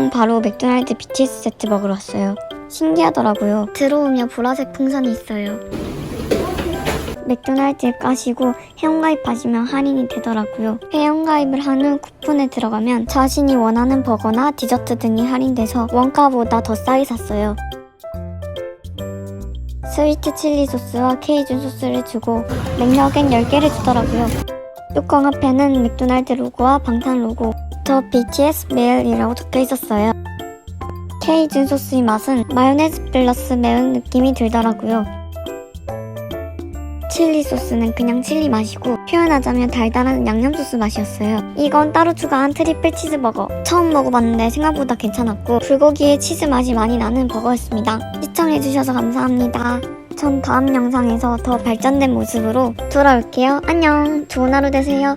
저는 바로 맥도날드 BTS 세트 먹으러 왔어요. 신기하더라고요. 들어오면 보라색 풍선이 있어요. 맥도날드에 까시고 회원가입하시면 할인이 되더라고요. 회원가입을 한 후 쿠폰에 들어가면 자신이 원하는 버거나 디저트 등이 할인돼서 원가보다 더 싸게 샀어요. 스위트 칠리 소스와 케이준 소스를 주고 맥너겟 10개를 주더라고요. 뚜껑 앞에는 맥도날드 로고와 방탄 로고, 더 BTS 메일이라고 적혀 있었어요. 케이준 소스의 맛은 마요네즈 플러스 매운 느낌이 들더라고요. 칠리 소스는 그냥 칠리 맛이고 표현하자면 달달한 양념 소스 맛이었어요. 이건 따로 추가한 트리플 치즈버거. 처음 먹어봤는데 생각보다 괜찮았고 불고기에 치즈 맛이 많이 나는 버거였습니다. 시청해주셔서 감사합니다. 전 다음 영상에서 더 발전된 모습으로 돌아올게요. 안녕. 좋은 하루 되세요.